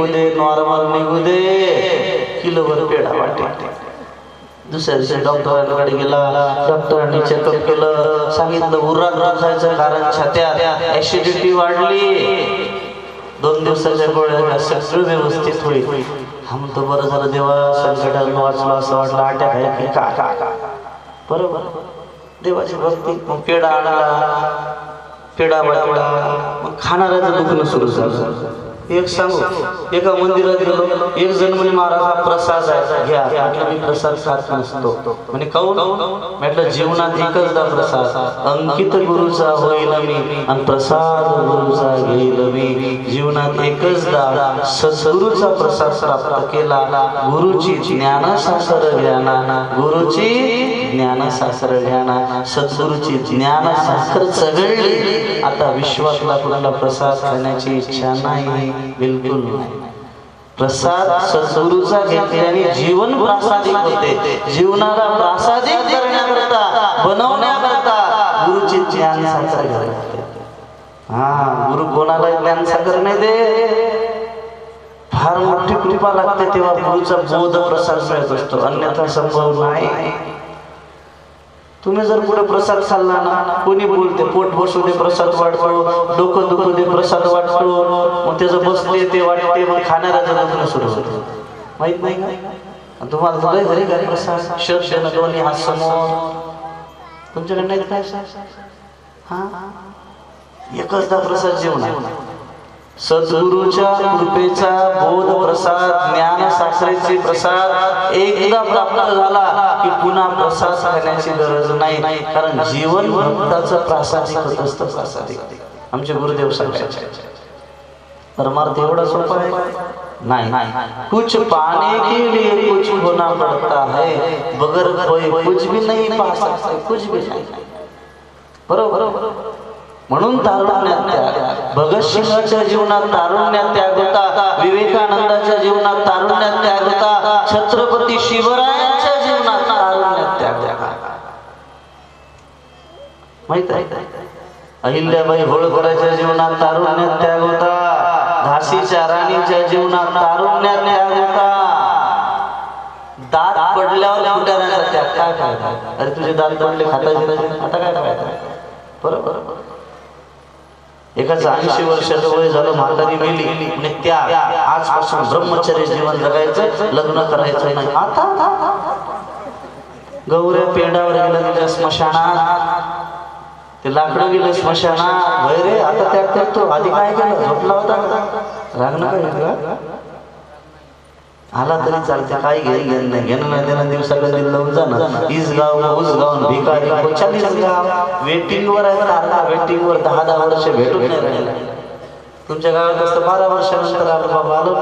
निघू दे नॉर्मल निघू दे किलोभर पेढा वाटे. दुसऱ्या दिवशी डॉक्टरांकडे गेला डॉक्टरांनी चेकअप केलं सांगितलं उर्रात खायचं कारण छात्यात ऍसिडिटी वाढली. दोन दिवसाच्या गोळ्या सगळं व्यवस्थित होईल. हम तो बरं झालं देवा संकटात वाचलो असं वाटलं अटॅक आहे की का का का बरोबर. देवाची भक्ती मग पेढा आणला. पेढा वाटला. मग खाणाऱ्याचं दुखणं सुरू झालं. एक सांगू? एका मंदिरात गेलो एक जण म्हणे महाराज हा प्रसाद आहे. घ्या म्हटलं मी प्रसाद खात नसतो. म्हणे काऊन? म्हटलं जीवनात एकचदा प्रसाद. अंकित गुरुचा होईल मी आणि प्रसाद गुरुचा घेईल मी. जीवनात एकचदा सद्गुरूचा प्रसाद प्राप्त केला. गुरुची ज्ञान सासर ज्ञाना गुरुची ज्ञान सासर ज्ञाना सद्गुरूची ज्ञान साखर चघळली आता विश्वातला कुणाला प्रसाद खाण्याची इच्छा नाही? बिलकुल नाही. प्रसाद सद्गुरूचा घेतल्याने जीवन प्रासादिक होते. जीवनाला प्रासादिक करण्याकरता बनवण्याकरता गुरुची ज्ञान साखर घ्यावी हा गुरु कोणाला ज्ञान साखर नाही दे फार मोठी कृपा लागते तेव्हा गुरुचा बोध प्रसार मिळत असतो. अन्यथा संभव नाही. तुम्ही जर पुढे प्रसाद खाल्ला ना कोणी बोलते पोट बसू दे प्रसाद वाटतो डोकं दुखू दे प्रसाद वाटतो मग त्याचं बसते ते वाटते मग खाणाऱ्याचं दुखणं सुरू होतं. माहीत नाही का? तुम्हाला तुला घरी घरी प्रसाद शर्ट देणं दोन्ही हात समोर तुमच्याकडे नाही काय? हा? एकचदा प्रसाद जेवण सद्गुरूच्या कृपेचा बोध प्रसाद ज्ञान साखरेचे प्रसाद एकदा प्राप्त झाला की पुन्हा प्रसाद खाण्याची गरज नाही. कारण जीवन भक्ताचं प्रासादिक होत असतं प्रासादिक. आमचे गुरुदेव सांगायचे परमार्थ एवढा सोपा आहे? नाही. कुछ पाने के लिए कुछ होना पड़ता है. बगर कोई कुछ भी नहीं पा सकते कुछ भी नहीं. बरोबर? म्हणून तारुण्यात त्याग भगतसिंगाच्या जीवनात तारुण्यात त्याग होता. विवेकानंदाच्या जीवनात तारुण्यात त्याग होता. छत्रपती शिवरायांच्या जीवनात तारुण्य त्याग होता. माहीत आहे? अहिल्याबाई होळकराच्या जीवनात तारुण्यात त्याग होता. झाशीच्या राणीच्या जीवनात तारुण्यात त्याग होता. दात पडल्यावर फुटाण्याचा त्याग. काय फायदा? अरे तुझे दात पडले खाता आता काय फायदा बरोबर. एकाचं ऐंशी वर्षाचं वय झालं म्हातारी मेली. आणि त्या आजपासून ब्रह्मचर्य जीवन जगायचं लग्न करायचं नाही. आता गौऱ्या पेंडावर गेलं तिच्या स्मशानात. ते लाकडं गेलं स्मशानात. वय रे आता त्याग करतो आधी काय केलं? झोपला होता. रागणं काय का आला तरी चालते काही घेणं घेणं नाही. घेणं नाही त्यांना दिवसाला दिलं लावून जाणं. इस गाव उस गाव भिकारी चाळीस गाव. वेटिंग वर आहे आता वेटिंग वर दहा दहा वर्ष भेटून नाही राहिला. तुमच्या गावात असतं बारा वर्षानंतर आलं बाबा आलो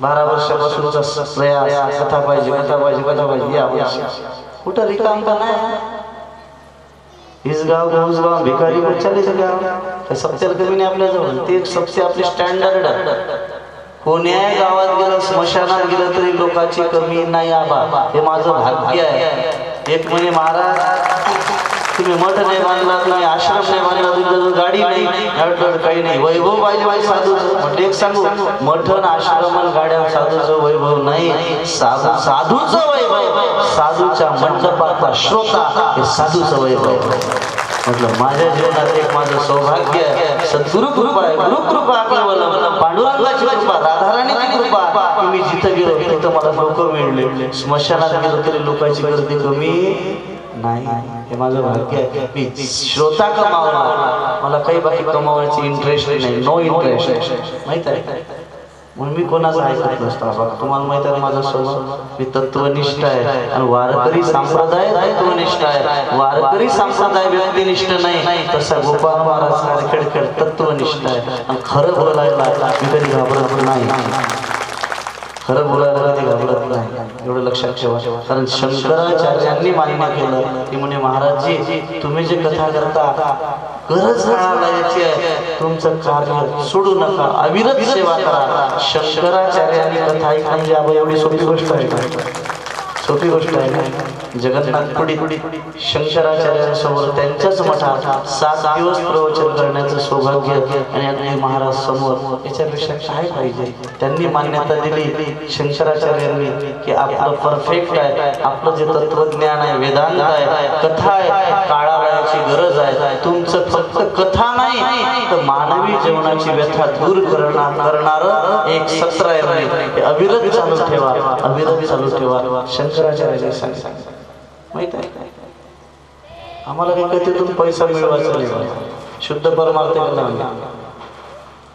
बारा वर्षापासूनचा प्रयास कथा पाहिजे कथा पाहिजे कथा पाहिजे या कुठं रिकाम का नाही? इस गाव उस गाव भिकारी चाळीस गाव. काय कमी नाही आपल्या जवळ ते एक सप्ते आपले स्टँडर्ड कोण्या गावात गेलं स्मशानात गेलं तरी लोकांची कमी नाही आबा. हे माझं भाग्य आहे. एक म्हणे महाराज तुम्ही मठ नाही बांधला तुम्ही आश्रम नाही बांधला तुमच्याजवळ गाडी नाही. गाडीवर काही नाही. वैभव पाहिजे पाहिजे साधूचं. म्हणजे एक सांगू मठन आश्रम गाड्या साधूचं वैभव नाही. साधू साधूचं वैभव. साधूच्या मंडपाचा श्रोता हे साधूचं वैभव म्हटलं माझ्या जीवनात एक माझं सौभाग्य आहे सद्गुरु कृपा आहे. गुरु कृपा केवळ पांडुरंगाची कृपा राधाराणीची कृपा मी जिथं गेलो तिथं मला लोक मिळले. स्मशानात गेलो तरी लोकांची गर्दी कमी नाही. हे माझं भाग्य आहे. मी श्रोता कमावला मला काही बाकी कमावण्याची इंटरेस्ट नाही. नो इंटरेस्ट माहीत आहे? म्हणून मी कोणाचं ऐकत नसतो. बाबा तुम्हाला माहीत आहे माझा स्वभाव मी तत्वनिष्ठ आहे. आणि वारकरी संप्रदाय तत्वनिष्ठ आहे. वारकरी संप्रदाय व्यक्तिनिष्ठ नाही. तसा गोपाळ महाराज खेडखेड तत्वनिष्ठ आहे. आणि खरं बोलायला मी कधी घाबरत नाही. खरं बोलायला कधी घाबरत नाही. एवढं लक्षात ठेवा. कारण शंकराचार्यांनी मान्य केलं की म्हणे महाराजजी तुम्ही जे कथा करता गरज काळाला याची आहे. तुमचं कार्य सोडू नका. अविरत सेवा करा. शंकराचार्यांनी कथा ऐकणं म्हणजे एवढी सोपी गोष्ट आहे सोपी गोष्ट आहे ना? जगन्नाथपुडी शंकराचार्यांसमोर त्यांच्याच मठात सात दिवस प्रवचन करण्याचं सौभाग्य आणि अगदी महाराज समोर याच्यापेक्षा काय पाहिजे? त्यांनी मान्यता दिली शंकराचार्यांनी की आपलं परफेक्ट आहे आपलं जे तत्वज्ञान आहे वेदांत आहे कथा आहे काळाची गरज आहे तुमचं फक्त कथा नाही तर मानवी जीवनाची व्यथा दूर करणार करणार एक सत्र आहे. अविरत चालू ठेवा अविरत चालू ठेवा. शंकराचार्य सांग माहीत आहे? काय आम्हाला काही कथेतून पैसा मिळवायचा नाही शुद्ध परमार्थ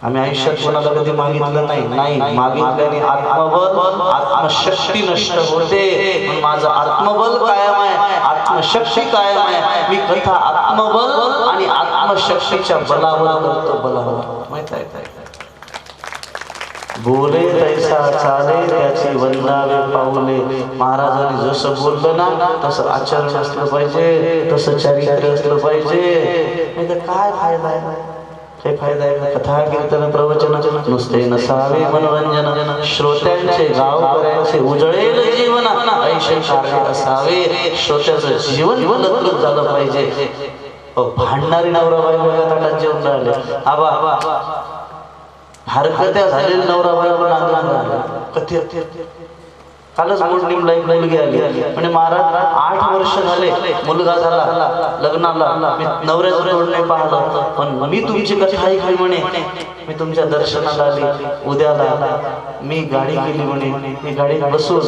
आम्ही. आयुष्यात कोणाला कधी मागितलं नाही. नाही मागितल्याने आत्मबल आत्मशक्ती नष्ट होते. पण माझं आत्मबल कायम आहे. आत्मशक्ती कायम आहे. मी कथा आत्मबल आणि आत्मशक्तीच्या बलावर करतो बलावर माहीत आहे? काय बोले तैसा चाले त्याची वंदावे पाऊले महाराजांनी जसं बोललं ना तसं आचरण असलं पाहिजे तसं चरित्र असलं पाहिजे. नाही तर काय फायदा आहे? हे फायदा आहे कथा कीर्तन प्रवचन नुसते नसावे मनोरंजन. श्रोत्यांचे गाव असे उजळेल जीवन? ऐशे कार्य असावे. श्रोत्याचं जीवन लत्रच झालं पाहिजे. भांडणारी नवरा बायको एका ताटात जेवण राहिले. आबा हरकत्या झालेल्या नवरा बायको कालच मोडणीमला एक मुलगी आली. म्हणजे महाराज आठ वर्ष झाले मुलगा झाला. लग्नाला मी नवऱ्याचं तोड नाही पाहिलं. पण मी तुमची कथा ऐकली म्हणे. मी तुमच्या दर्शनाला आली. उद्याला मी गाडी केली म्हणे. मी गाडीत बसून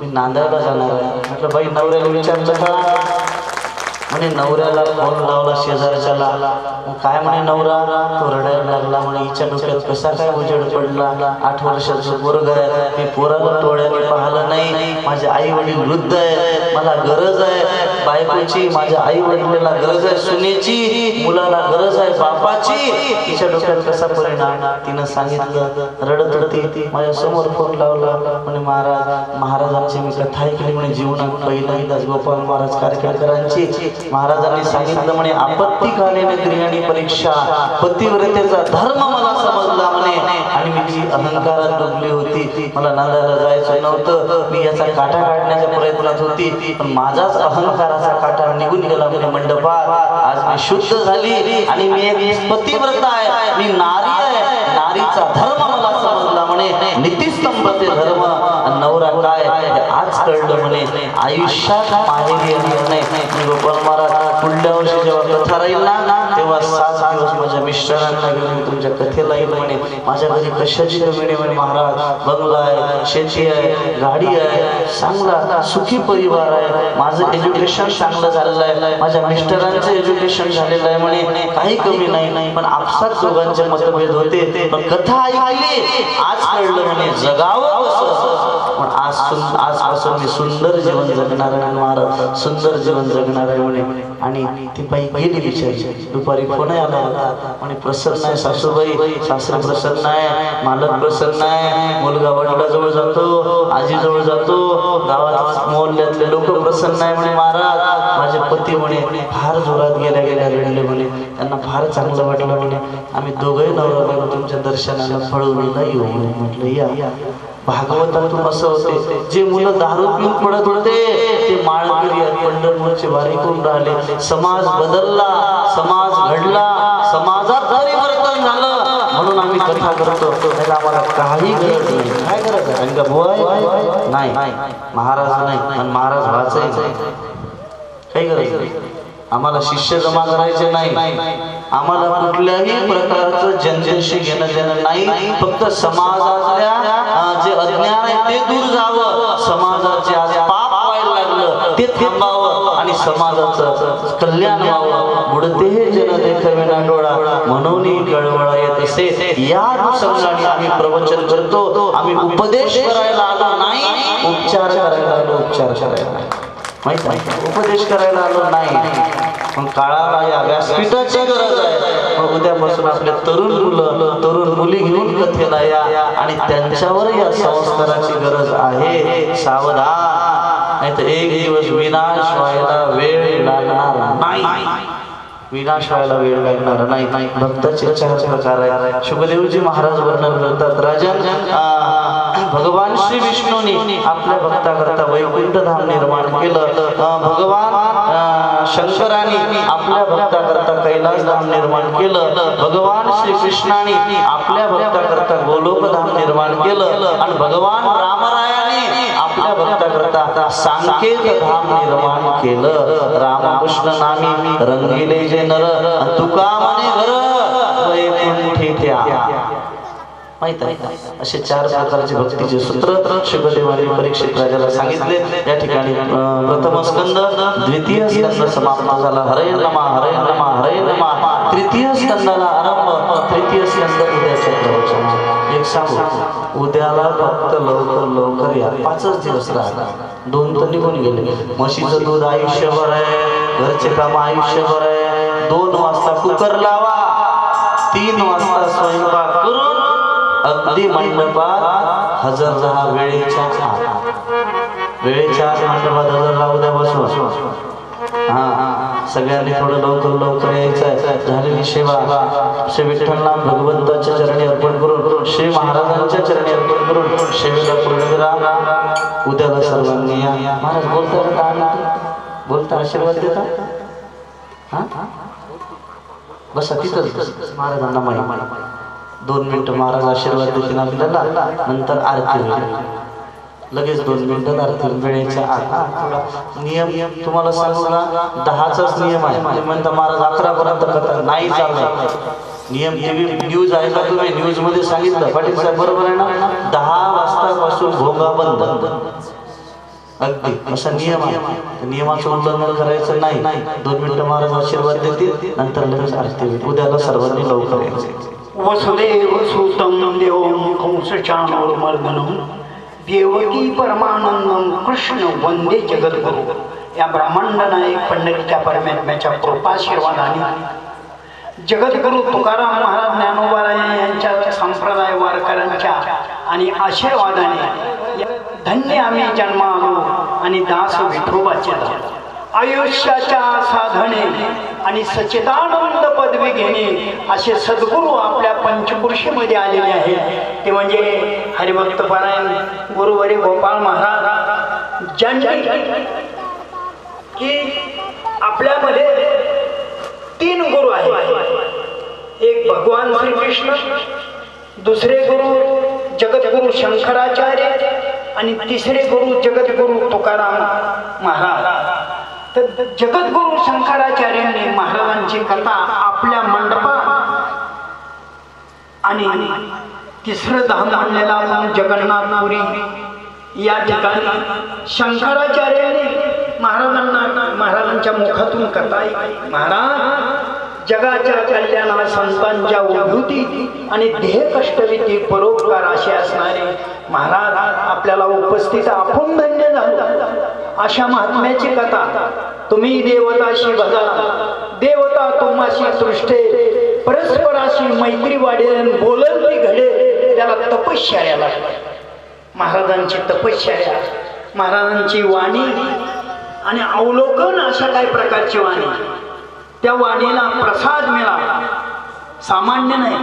मी नांदायला जाणार आहे. म्हटलं बाई नवऱ्याला विचारलं का? म्हणे नवऱ्याला फोन लावला शेजारच्याला. काय म्हणे नवरा? तो रडायला लागला म्हणे हिच्या डोक्यात कसा काय उजेड पडला? आठ वर्षाचं पोरग आहे मी पोराला डोळ्याने पाहिलं नाही माझे आई वडील वृद्ध आहे मला गरज आहे बायकोची माझ्या आई वडिलाला गरज आहे सुनेची मुलाला गरज आहे बापाची. तिच्या डोक्यात कसा परिणाम? तिनं सांगितलं रडत होती माझ्यासमोर फोन लावला म्हणे महाराज महाराजांची मी कथा ऐकली म्हणे जीवनात पहिल्यांदाच गोपाल महाराज कार्यकर्त्यांची महाराजांनी सांगितलं म्हणे आपत्तीकालीन क्रियाणी परीक्षा पतिव्रतेचा धर्म मला समजला म्हणे. आणि मी जी अहंकारात डुबली होती. मला नांदायला जायचं नव्हतं. मी याचा काटा काढण्याच्या प्रयत्नात होती. पण माझाच अहंकाराचा काटा निघून गेला म्हणे मंडपात. आज मी शुद्ध झाली आणि मी एक पतिव्रता आहे. मी नारी आजचा धर्म मला समजला म्हणे नीतिस्तंभ ते धर्म नवरा काय आज कळलं म्हणे. आयुष्यात माहेरी येणार नाही गोपाल महाराज पुढल्या वर्षी जेव्हा कथा राहील ना तेव्हा सात माझ्या मिस्टरांना घेऊन तुमच्या कथेला म्हणे माझ्या घरी कशाची कमी म्हणे महाराज? बंगला आहे शेती आहे गाडी आहे चांगला सुखी परिवार आहे. माझं एज्युकेशन चांगलं झालेलं आहे. माझ्या मिस्टरांचं एज्युकेशन झालेलं आहे म्हणे. काही कमी नाही. पण आपसात दोघांचे मतभेद होते. पण कथा ऐकली आज कळलं म्हणे जगावं पण आज आज आजपासून मी सुंदर जीवन जगणार आहे महाराज सुंदर जीवन जगणार आहे म्हणे. आणि ती बाई गेली बिचारी. दुपारी फोन आला होता म्हणे प्रसन्न आहे सासूबाई. सासरा प्रसन्न आहे. मालक प्रसन्न आहे. मुलगा वडिलाजवळ जातो. आजीजवळ जातो. गावात मोहल्ल्यातले लोक प्रसन्न आहे म्हणे महाराज. माझे पती म्हणे फार जोरात गेल्या गेल्या रडले म्हणे. त्यांना फार चांगलं वाटलं म्हणे. आम्ही दोघंही नवरा तुमच्या दर्शनाला फळवणीला येऊ म्हणे. म्हटलं या. भागवतातून असं होते जे मुलं दारू पिऊन पडत होते ते माळकरी पंढरपूरचे वारी करून राहिले. समाज बदलला समाज घडला समाजात परिवर्तन झालं. म्हणून आम्ही कथा करतो. त्याला आम्हाला काही गरज नाही. काय गरज आहे? का आहे? नाही. महाराज नाही. आणि महाराज व्हायचंही नाही काही गरज नाही. आम्हाला शिष्य जमा करायचे नाही. आम्हाला कुठल्याही प्रकारचं जनजनशी घेणं देणं नाही. फक्त समाजातल्या जे अज्ञान आहे ते दूर जावं. समाजाचे आज पाप व्हायला लागलं ते थांबावं आणि समाजाचं कल्याण व्हावं. बुडते हे जन देखविना डोळा म्हणून कळवळा येत असे या अनुषंगाने आम्ही प्रवचन करतो. आम्ही उपदेश करायला आला नाही. उपचार करायला आलो उपचार करायला माहीत आहे उपदेश करायला आलो नाही. मग काळाला या व्यासपीठाची गरज आहे. मग उद्यापासून आपल्या तरुण मुलं तरुण मुली घेऊन कथेला या आणि त्यांच्यावर या संस्काराची गरज आहे. सावधान. नाही तर एक दिवस विनाश व्हायला वेळ लागणार नाही. विनाश व्हायला वेळ लागणार नाही. भक्ताचे चार प्रकार आहे शुभदेवजी महाराज वर्णन करतात राजा भगवान श्री विष्णूनी आपल्या भक्ताकरता वैकुंठ धाम निर्माण केलं. भगवान शंकरांनी शंकराने आपल्या भक्ताकरता कैलास धाम निर्माण केलं. भगवान श्री कृष्णाने आपल्या भक्ताकरता गोलोक धाम निर्माण केलं. आणि भगवान रामरायाने आपल्या भक्ताकरता सांकेत धाम निर्माण केलं. रामकृष्ण नामी रंगिले जे नर तुका म्हणे घर माहीत आहे असे चार प्रकारचे भक्तीचे सूत्र शुभदेवाने परीक्षित राजाला सांगितले. या ठिकाणी प्रथम स्कंद द्वितीय स्कंद समाप्त झाला. हरे नमा हरे नमा हरे नमा. तृतीय स्कंदाला आरंभ तृतीय स्कंद उद्याच्या एक सांगू उद्याला फक्त लवकर लवकर या. पाचच दिवस राहिला दोन तर निघून गेले. म्हशीचं दूध आयुष्यभर आहे घरचे काम आयुष्यभर आहे. दोन वाजता कुकर लावा. तीन वाजता स्वयंपाक करून अगदी मंडपात हजर राहा वेळेच्या आत. वेळेच्या आत मंडपात हजर राहा उद्यापासून. हा हा. सगळ्यांनी थोडं लवकर लवकर यायचं झालेली सेवा. श्री विठ्ठलनाथ भगवंताच्या चरणी अर्पण करून श्री महाराजांच्या चरणी अर्पण करून सेवेला पूर्ण करा उद्याला सर्वांनी या. महाराज बोलता का? बोलता आशीर्वाद देता? हा? बसा तिथंच बस. महाराजांना माहिती दोन मिनिटं महाराज आशीर्वाद देतील आपल्याला. नंतर आरती लगेच दोन मिनिटं अर्थात वेळेच्या आत. नियम तुम्हाला सांगू ना दहाचाच नियम आहे. म्हणजे म्हणता महाराज अकरा पर्यंत कथा नाही चालणार. नियम टीव्ही न्यूज आहे का तुम्ही? न्यूजमध्ये सांगितलं. पाटील साहेब बरोबर आहे ना? दहा वाजतापासून भोंगा बंद. अगदी. असा नियम आहे. नियमाचं उल्लंघन करायचं नाही. दोन मिनिटं महाराज आशीर्वाद देतील नंतर लगेच आरती उद्याला सर्वांनी लवकर यायचं. वसुदेव सुतं देवं मर्दनम देवकी परमानंद कृष्ण वंदे जगद्गुरु. या ब्रह्मांड नायक पंढरीच्या परमात्म्याच्या कृपाशीर्वादाने. जगद्गुरु तुकाराम महाराज ज्ञानोबाराय यांच्या संप्रदाय वारकऱ्यांच्या आणि आशीर्वादाने धन्य आम्ही जन्मालो आणि दास विठोबाचे आयुष्याच्या साधने आणि सचिदानंद पदवी घेणे असे सद्गुरू आपल्या पंचपुरुषीमध्ये आलेले आहेत ते म्हणजे हरिभक्त पारायण गुरुवरी गोपाळ महाराज ज्यांनी की आपल्यामध्ये तीन गुरु आहेत. एक भगवान श्रीकृष्ण दुसरे गुरु जगद्गुरु शंकराचार्य आणि तिसरे गुरु जगद्गुरु तुकाराम महाराज. तर जगद्गुरु शंकराचार्यांनी महाराजांची कथा आपल्या मंडपात आणि तिसरं धाम म्हणलेला आपण जगन्नाथपुरी. या ठिकाणी शंकराचार्याने महाराजांना महाराजांच्या मुखातून कथा महाराज जगाच्या कल्याणा संतांच्या उभूती आणि ध्येय कष्टविधी परोपकार असे असणारे महाराज आपल्याला उपस्थित आपण धन्य झालो. अशा महात्म्याची कथा तुम्ही देवताशी बघा देवता तुम्हाशी सृष्टे परस्पराशी मैत्री वाढेल बोलल ती घडे त्याला तपश्चर्या लागते महाराजांची तपश्चर्या महाराजांची वाणी आणि अवलोकन अशा काही प्रकारची वाणी. त्या वाणीला प्रसाद मिळाला. सामान्य नाही.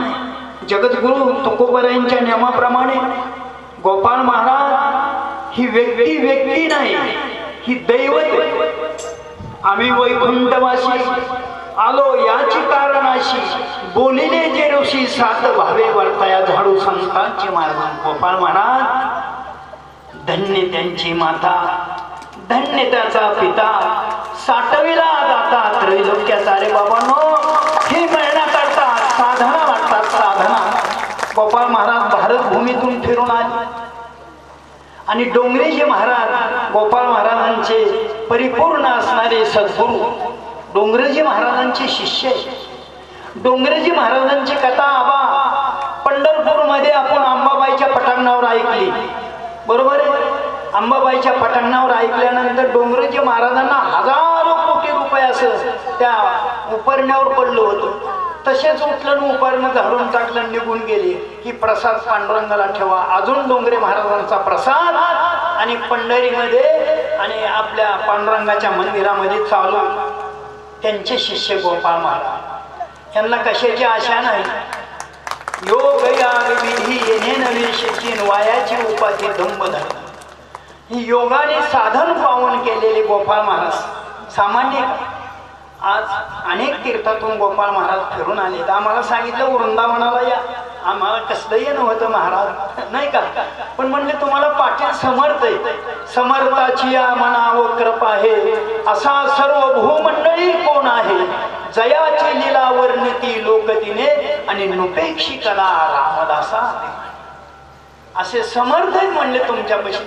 जगद्गुरु तुकोबरायांच्या नियमाप्रमाणे गोपाळ महाराज ही व्यक्ती व्यक्ती नाही ही दैवत आम्ही वैकुंठवासी. आलो याची कारणाशी बोलिले जे ऋषी सात भावे वर्तया झाडू संतांची मार्ग गोपाळ महाराज धन्य त्यांची माता धन्य त्याचा पिता साठविला दाता त्रैलोक्याचा रे बाबांनो ही मिळण्याकरता साधना वाटतात साधना. गोपाळ महाराज भारत भूमीतून फिरून आले. आणि डोंगरेजी महाराज गोपाळ महाराजांचे परिपूर्ण असणारे सद्गुरू डोंगरेजी महाराजांचे शिष्य डोंगरेजी महाराजांची कथा आबा पंढरपूरमध्ये आपण अंबाबाईच्या पटांगणावर ऐकली. बरोबर आहे? अंबाबाईच्या पटांगणावर ऐकल्यानंतर डोंगरेजी महाराजांना हजारो कोटी रुपये असं त्या उपरण्यावर पडलं होतं. तसेच उठलं उपरणं धरून टाकलं निघून गेले. की प्रसाद पांडुरंगाला ठेवा. अजून डोंगरे महाराजांचा प्रसाद आणि पंढरीमध्ये आणि आपल्या पांडुरंगाच्या मंदिरामध्ये चालू. त्यांचे शिष्य गोपाळ महाराज. यांना कशाची आशा नाही? योग याग विधी येणे नवे शिक्षण वायाची उपाधी दंबधर ही योगाने साधन पावन केलेले गोपाळ महाराज. सामान्य आज अनेक तीर्थातून गोपाळ महाराज फिरून आले तर आम्हाला सांगितलं वृंदावनाला या. आम्हाला कसलंही नव्हतं महाराज. नाही का? पण म्हणले तुम्हाला पाटील समर्थ आहे समर्थाची या मनावर कृपा आहे. असा सर्व भूमंडळी कोण आहे. जयाची लीला वर्णती लोकतीने आणि नुपेक्षी कला रामदासा असे समर्थ आहेत म्हणले तुमच्यापाशी.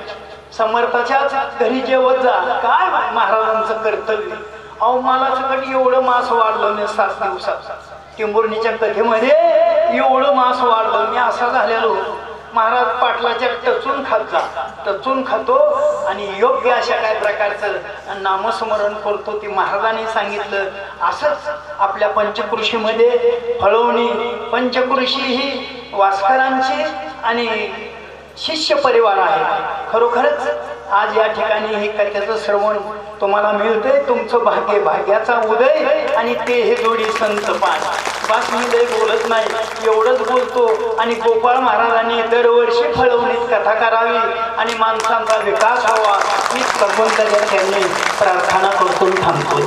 समर्थाच्याच घरी जेवत जा. काय महाराजांचं कर्तव्य? अहो मला सगळं एवढं मास वाढलं मी सात दिवसात. टिंबुर्णीच्या कथेमध्ये एवढं मास वाढलं. मी असा झालेलो महाराज पाटलाच्या टचून खात जा टचून खातो आणि योग्य अशा काय प्रकारचं नामस्मरण करतो ते महाराजांनी सांगितलं. असंच आपल्या पंचकृषीमध्ये फळवणी पंचकृषी ही वास्करांची आणि शिष्य परिवार आहे. खरोखरच आज या ठिकाणी हे कथ्याचं श्रवण तुम्हाला मिळतंय. तुमचं भाग्य भाग्याचा उदय आणि ते हे जोडी संत पाठ बास मी बोलत नाही. एवढंच बोलतो आणि गोपाळ महाराजांनी दरवर्षी फळवणीत कथा करावी आणि माणसांचा विकास व्हावा मी भगवंताच्या त्यांनी प्रार्थना करतो थांबतो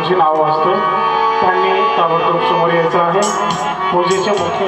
आरतीसाठी मी ज्या नाव वाचतोय त्यांनी ताबडतोब समोर यायचं आहे. पूजेचे मुख्य